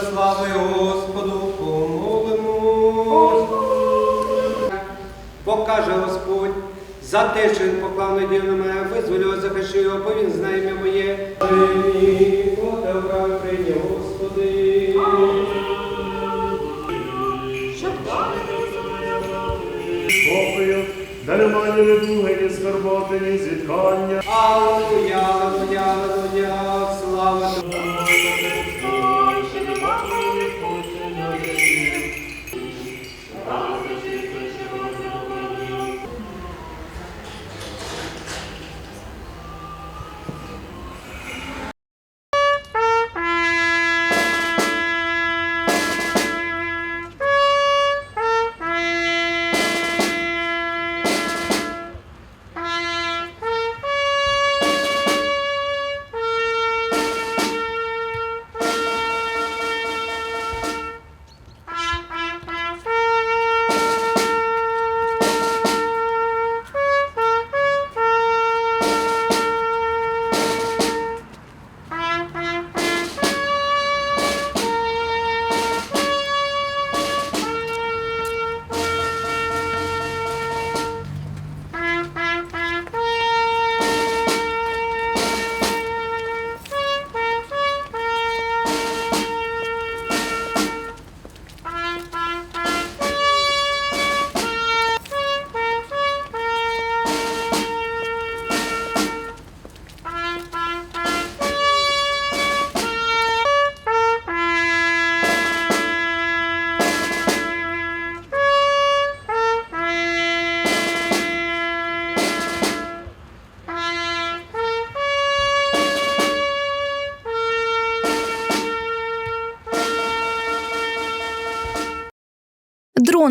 Слави Господу, помолимо. Покаже Господь за те, що він поклав надію на мене, визволю його, захищу його, бо він знає ім'я моє. Вправи прийняв, Господи. Спокою, немає ні недуги, ні скорботи, ні зітхання. Аллилуйя, аллилуйя, аллилуйя,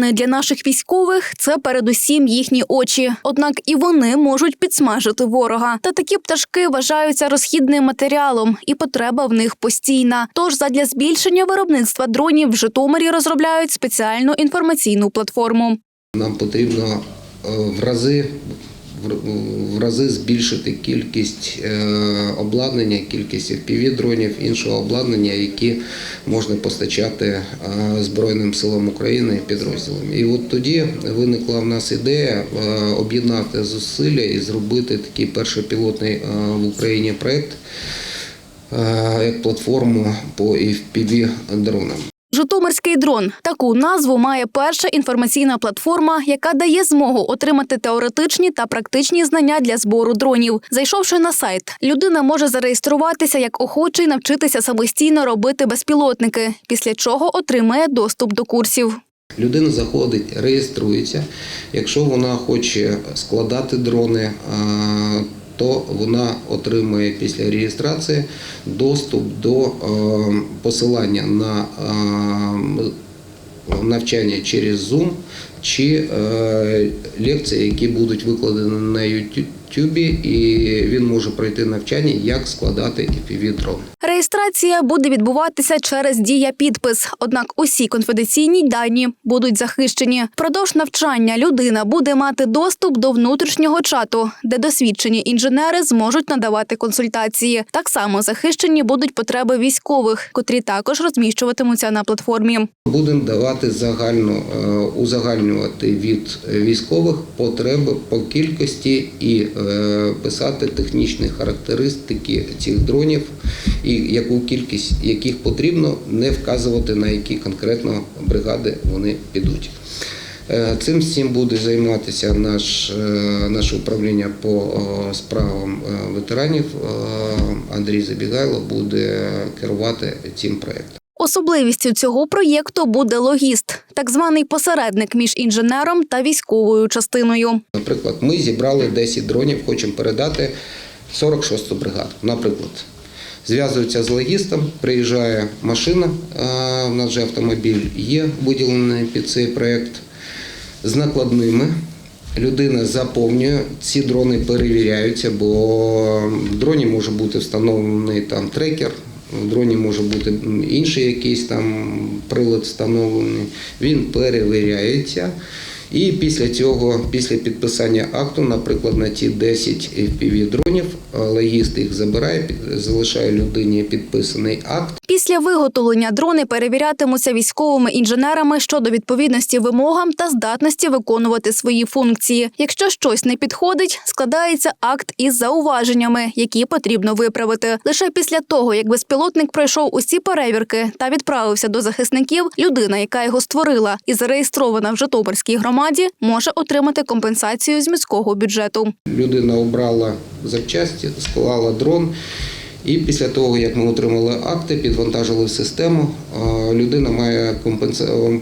Дрони для наших військових це передусім їхні очі. Однак і вони можуть підсмажити ворога. Та такі пташки вважаються розхідним матеріалом, і потреба в них постійна. Тож, задля збільшення виробництва дронів в Житомирі розробляють спеціальну інформаційну платформу. Нам потрібно е, в рази, в- рази збільшити кількість е, обладнання, кількість FPV-дронів, іншого обладнання, які можна постачати е, Збройним силам України підрозділам. І от тоді виникла в нас ідея е, об'єднати зусилля і зробити такий перший пілотний в Україні проект як платформу по FPV-дронам. Житомирський дрон таку назву має перша інформаційна платформа, яка дає змогу отримати теоретичні та практичні знання для збору дронів. Зайшовши на сайт, людина може зареєструватися як охочий навчитися самостійно робити безпілотники, після чого отримає доступ до курсів. Людина заходить, реєструється. Якщо вона хоче складати дрони, то вона отримує після реєстрації доступ до е, посилання на е, навчання через Zoom чи е, лекції, які будуть викладені на YouTube, і він може пройти навчання, як складати FPV-дрон. Реєстрація буде відбуватися через дія підпис. Однак усі конфіденційні дані будуть захищені. Впродовж навчання людина буде мати доступ до внутрішнього чату, де досвідчені інженери зможуть надавати консультації. Так само захищені будуть потреби військових, котрі також розміщуватимуться на платформі. Будемо давати загально е, узагальнювати від військових потреби по кількості і е, писати технічні характеристики цих дронів, і яку кількість яких потрібно, не вказувати на які конкретно бригади вони підуть. Е, Цим всім буде займатися наш, е, наше управління по е, справам ветеранів. Андрій Забігайло буде керувати цим проєктом. Особливістю цього проєкту буде логіст, так званий посередник між інженером та військовою частиною. Наприклад, ми зібрали 10 дронів, хочемо передати 46-ту бригаду. Наприклад, зв'язуються з логістом, приїжджає машина, а, в нас же автомобіль є виділений під цей проєкт з накладними. Людина заповнює, ці дрони перевіряються, бо в дроні може бути встановлений там трекер, в дроні може бути інший якийсь там прилад встановлений. Він перевіряється. І після цього, після підписання акту, наприклад, на ті 10 FPV дронів, е, їх забирає, залишає людині підписаний акт. Після виготовлення дрони перевірятимуться військовими інженерами щодо відповідності вимогам та здатності виконувати свої функції. Якщо щось не підходить, складається акт із зауваженнями, які потрібно виправити. Лише після того, як безпілотник пройшов усі перевірки та відправився до захисників, людина, яка його створила і зареєстрована в Житомирській громаді, може отримати компенсацію з міського бюджету. Людина обрала запчасті, склала дрон. І після того, як ми отримали акти, підвантажили систему, людина має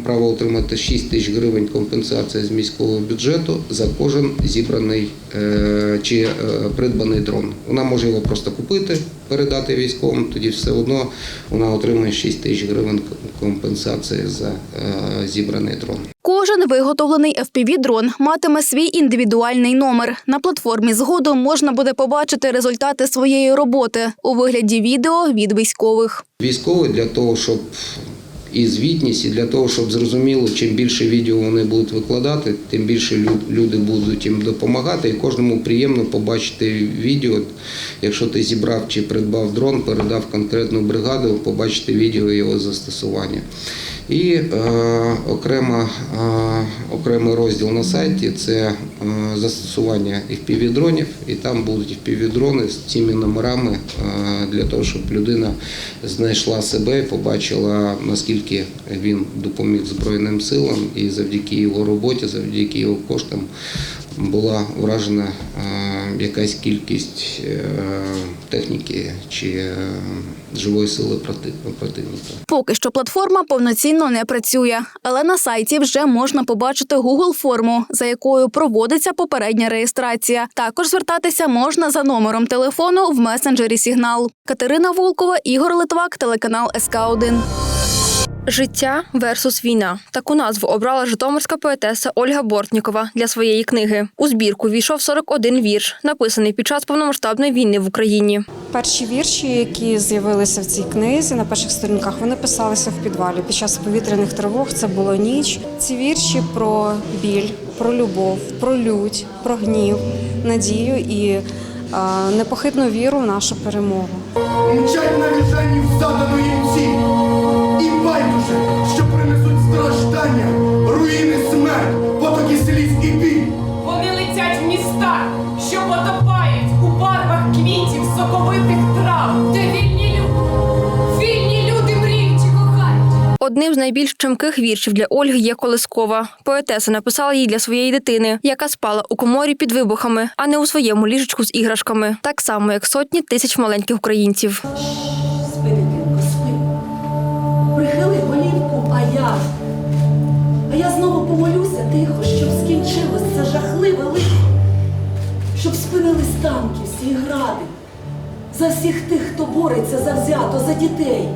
право отримати 6 тисяч гривень компенсації з міського бюджету за кожен зібраний е, чи е, придбаний дрон. Вона може його просто купити, передати військовим, тоді все одно вона отримує 6 тисяч гривень компенсації за е, зібраний дрон. Кожен виготовлений FPV-дрон матиме свій індивідуальний номер. На платформі згодом можна буде побачити результати своєї роботи у вигляді відео від військових. Військові для того, щоб і звітність, і для того, щоб зрозуміло, чим більше відео вони будуть викладати, тим більше люди будуть їм допомагати. І кожному приємно побачити відео. Якщо ти зібрав чи придбав дрон, передав конкретну бригаду, побачити відео його застосування. І е, окрема, е, окремий розділ на сайті це е, застосування FPV-дронів, і там будуть FPV-дрони з цими номерами е, для того, щоб людина знайшла себе і побачила, наскільки він допоміг Збройним силам, і завдяки його роботі, завдяки його коштам була вражена е, якась кількість е, техніки чи е, живої сили проти- противника. Поки що платформа повноцінно не працює, але на сайті вже можна побачити Google форму, за якою проводиться попередня реєстрація. Також звертатися можна за номером телефону в месенджері Сігнал. Катерина Волкова, Ігор Литвак, телеканал СК 1 Життя версус війна. Таку назву обрала житомирська поетеса Ольга Бортнікова для своєї книги. У збірку війшов 41 вірш, написаний під час повномасштабної війни в Україні. Перші вірші, які з'явилися в цій книзі на перших сторінках, вони писалися в підвалі. Під час повітряних тривог це було ніч. Ці вірші про біль, про любов, про лють, про гнів, надію і е, непохитну віру в нашу перемогу. Мчать на віжані в задану їм ціль. І байдуже, що принесуть страждання, руїни смерть, потоки сліз і біль. Вони летять в міста, що потопають у барвах квітів, соковитих трав, де вільні люди, вільні люди мріють і кохають. Одним з найбільш чемких віршів для Ольги є Колискова. Поетеса написала її для своєї дитини, яка спала у коморі під вибухами, а не у своєму ліжечку з іграшками, так само як сотні тисяч маленьких українців. Голівку, а я. Знову помолюся тихо, щоб скінчилось це жахливе лихо. Щоб спинились танки, всі гради. За всіх тих, хто бореться завзято, за дітей.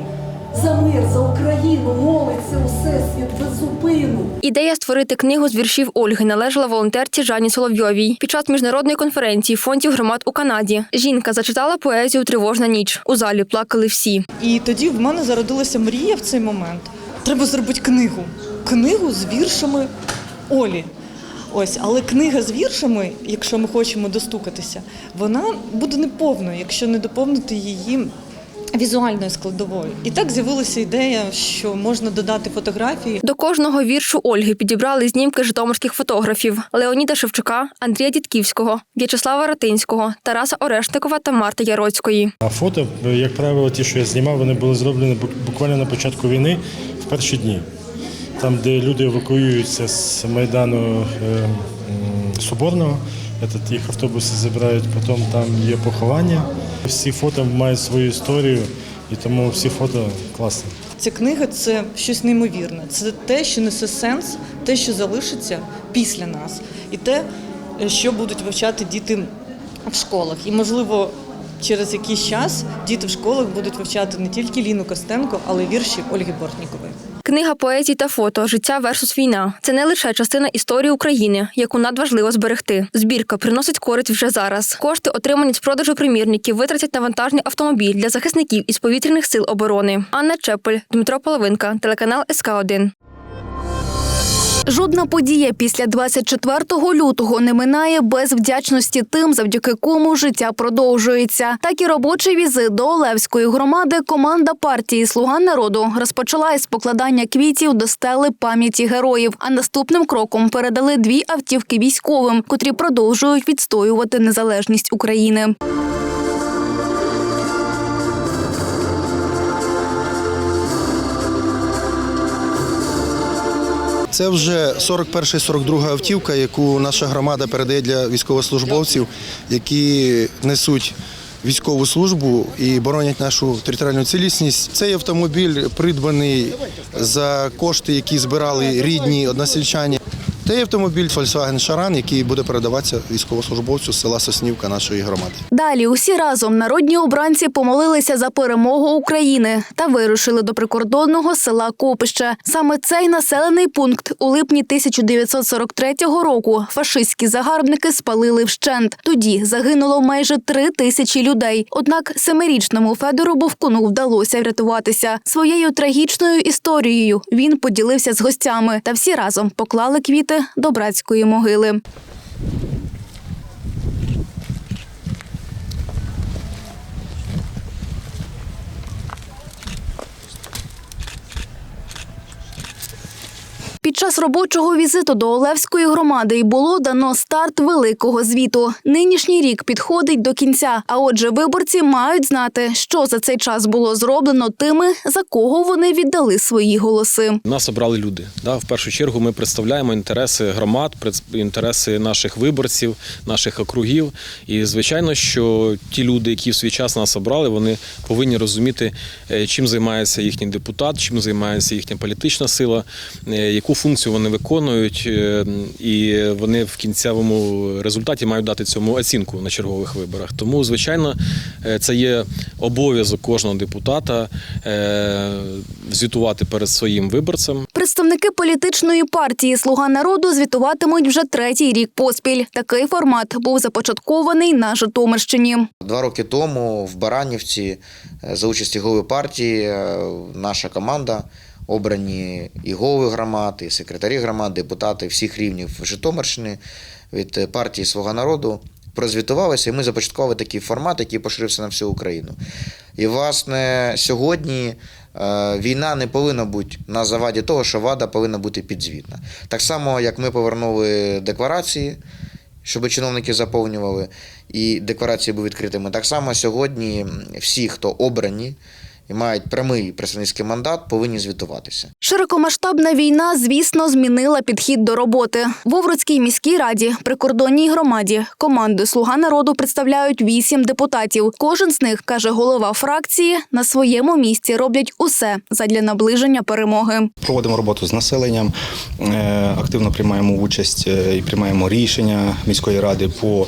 За мир, за Україну молиться усесвіт без зупину. Ідея створити книгу з віршів Ольги належала волонтерці Жанні Соловйовій. Під час міжнародної конференції фондів громад у Канаді жінка зачитала поезію Тривожна ніч. У залі плакали всі. І тоді в мене зародилася мрія в цей момент. Треба зробити книгу. Книгу з віршами Олі. Ось, але книга з віршами, якщо ми хочемо достукатися, вона буде неповною, якщо не доповнити її візуальною складовою. І так з'явилася ідея, що можна додати фотографії До кожного віршу Ольги підібрали знімки житомирських фотографів Леоніда Шевчука, Андрія Дідківського, В'ячеслава Ратинського, Тараса Орешникова та Марти Яроцької. А фото, як правило, ті, що я знімав, вони були зроблені бу- буквально на початку війни перші дні. Там, де люди евакуюються з Майдану е, Соборного, їх автобуси забирають, потім там є поховання. Всі фото мають свою історію, і тому всі фото класні. Ця книга це щось неймовірне. Це те, що несе сенс, те, що залишиться після нас, і те, що будуть вивчати діти в школах. І, можливо, через якийсь час діти в школах будуть вивчати не тільки Ліну Костенко, але й вірші Ольги Бортнікової. Книга поезій та фото Життя версус війна це не лише частина історії України, яку надважливо зберегти. Збірка приносить користь вже зараз. Кошти, отримані з продажу примірників, витратять на вантажний автомобіль для захисників із повітряних сил оборони. Анна Чепель, Дмитро Половинка, телеканал СК 1 Жодна подія після 24 лютого не минає без вдячності тим, завдяки кому життя продовжується. Так і робочий візит до Олевської громади команда партії Слуга народу розпочала із покладання квітів до стели пам'яті героїв. А наступним кроком передали дві автівки військовим, котрі продовжують відстоювати незалежність України. Це вже 41-42 автівка, яку наша громада передає для військовослужбовців, які несуть військову службу і боронять нашу територіальну цілісність. Цей автомобіль придбаний за кошти, які збирали рідні односельчані. Та є автомобіль Volkswagen Шаран, який буде передаватися військовослужбовцю з села Соснівка нашої громади. Далі усі разом народні обранці помолилися за перемогу України та вирушили до прикордонного села Копище. Саме цей населений пункт у липні 1943 року фашистські загарбники спалили вщент. Тоді загинуло майже три тисячі людей. Однак семирічному Федору Бовкуну вдалося врятуватися. Своєю трагічною історією він поділився з гостями та всі разом поклали квіти до братської могили. Під час робочого візиту до Олевської громади й було дано старт великого звіту. Нинішній рік підходить до кінця. А отже, виборці мають знати, що за цей час було зроблено тими, за кого вони віддали свої голоси. Нас обрали люди. В першу чергу ми представляємо інтереси громад, інтереси наших виборців, наших округів. І звичайно, що ті люди, які в свій час нас обрали, вони повинні розуміти, е, чим займається їхній депутат, чим займається їхня політична сила, е, яку функцію вони виконують, е, і вони в кінцевому результаті мають дати цьому оцінку на чергових виборах. Тому, звичайно, е, це є обов'язок кожного депутата е, звітувати перед своїм виборцем. Представники політичної партії Слуга народу звітуватимуть вже третій рік поспіль. Такий формат був започаткований на Житомирщині. Два роки тому в Баранівці за участі голови партії наша команда, обрані і голови громад, і секретарі громад, депутати всіх рівнів Житомирщини від е, партії Свого народу прозвітувалися, і ми започаткували такий формат, який поширився на всю Україну. І, власне, сьогодні е, війна не повинна бути на заваді того, що влада повинна бути підзвітна. Так само, як ми повернули декларації щоб чиновники заповнювали і декларації були відкритими. Так само сьогодні всі, хто обрані і мають прямий представницький мандат, повинні звітуватися. Широкомасштабна війна, звісно, змінила підхід до роботи. В Овруцькій міській раді, прикордонній громаді, команди Слуга народу представляють вісім депутатів. Кожен з них каже голова фракції на своєму місці роблять усе задля наближення перемоги. Проводимо роботу з населенням, е, активно приймаємо участь е, і приймаємо рішення міської ради по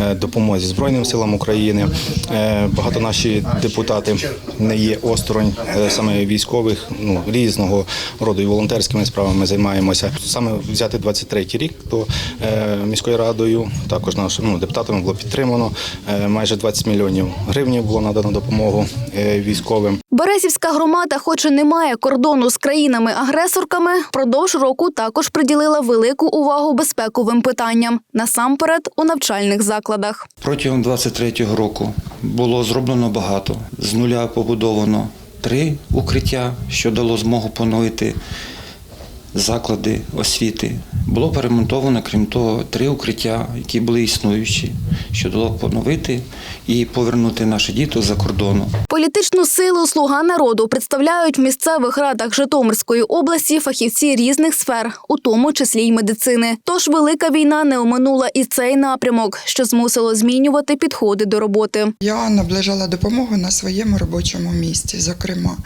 е, допомозі Збройним силам України. Багато наші депутати не є осторонь е, саме військових, ну різного роду і волонтерськими справами займаємося. Саме взяти 23-й рік, то е, міською радою також нашими ну, депутатами було підтримано. Е, Майже 20 мільйонів гривень було надано допомогу е, військовим. Березівська громада, хоч і не має кордону з країнами-агресорками, впродовж року також приділила велику увагу безпековим питанням насамперед у навчальних закладах. Протягом 23-го року було зроблено багато. З нуля побудовано три укриття, що дало змогу поновити заклади освіти. Було перемонтовано, крім того, три укриття, які були існуючі, що дало поновити і повернути наші діти за кордону. Політичну силу Слуга народу представляють в місцевих радах Житомирської області фахівці різних сфер, у тому числі й медицини. Тож велика війна не оминула і цей напрямок, що змусило змінювати підходи до роботи. Я наближала допомогу на своєму робочому місці, зокрема.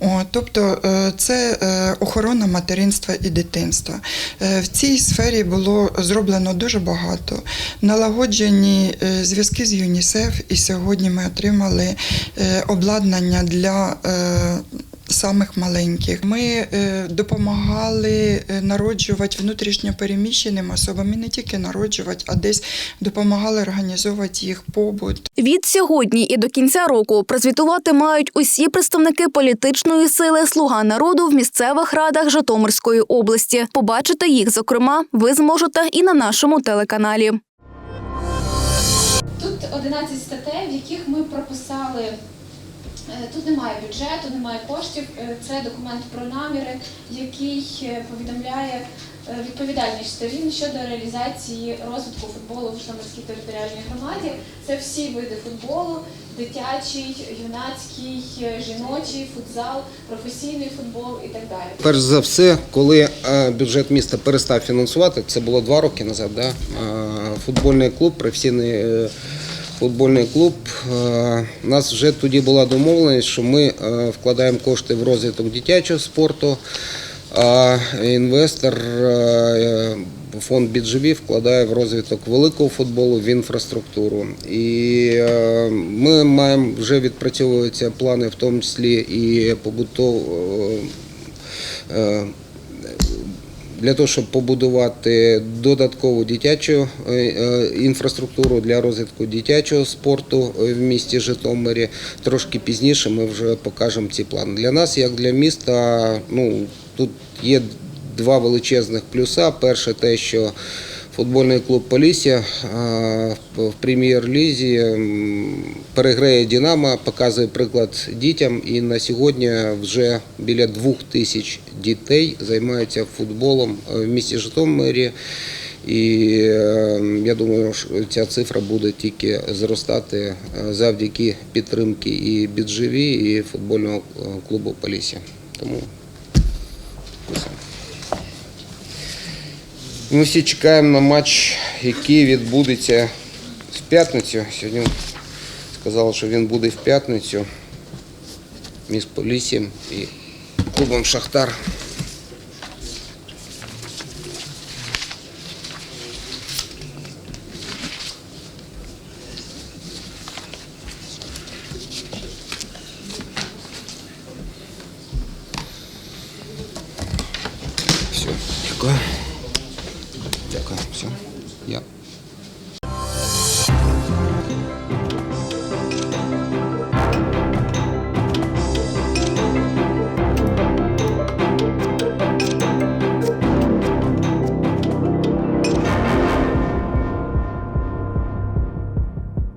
О, тобто, е, це е, охорона материнства і дитинства. Е, В цій сфері було зроблено дуже багато. Налагоджені зв'язки з ЮНІСЕФ, і сьогодні ми отримали е, обладнання для. е, самих маленьких. Ми е, допомагали народжувати внутрішньо переміщеним особам і не тільки народжувати, а десь допомагали організовувати їх побут. Від сьогодні і до кінця року прозвітувати мають усі представники політичної сили Слуга народу в місцевих радах Житомирської області. Побачити їх, зокрема, ви зможете і на нашому телеканалі. Тут 11 статей, в яких ми прописали. е, Тут немає бюджету, немає коштів. е, Це документ про наміри, який е, повідомляє відповідальність сторін щодо реалізації розвитку футболу в Житомирській територіальній громаді. Це всі види футболу: дитячий, юнацький, жіночий, футзал, професійний футбол і так далі. Перш за все, коли бюджет міста перестав фінансувати, це було два роки назад, да? футбольний клуб, професійний футбольний клуб, е, у нас вже тоді була домовленість, що ми е, вкладаємо кошти в розвиток дитячого спорту, а інвестор е, фонд BGB вкладає в розвиток великого футболу в інфраструктуру. І ми маємо вже відпрацьовуються плани, в тому числі і побутово. Для того, щоб побудувати додаткову дитячу е, е, інфраструктуру для розвитку дитячого спорту е, в місті Житомирі. Трошки пізніше ми вже покажемо ці плани. Для нас, як для міста, ну тут є два величезних плюса. Перше, те, що Футбольний клуб Полісся е, в прем'єр-лізі переграє Динамо, показує приклад дітям. І на сьогодні вже біля двох тисяч дітей займаються футболом е, в місті Житомирі. І е, я думаю, що ця цифра буде тільки зростати завдяки підтримки і Біджеві, і футбольного клубу Полісся. Тому. Ми всі чекаємо на матч, який відбудеться в п'ятницю. Сьогодні сказали, що він буде в п'ятницю між Полісім і клубом Шахтар.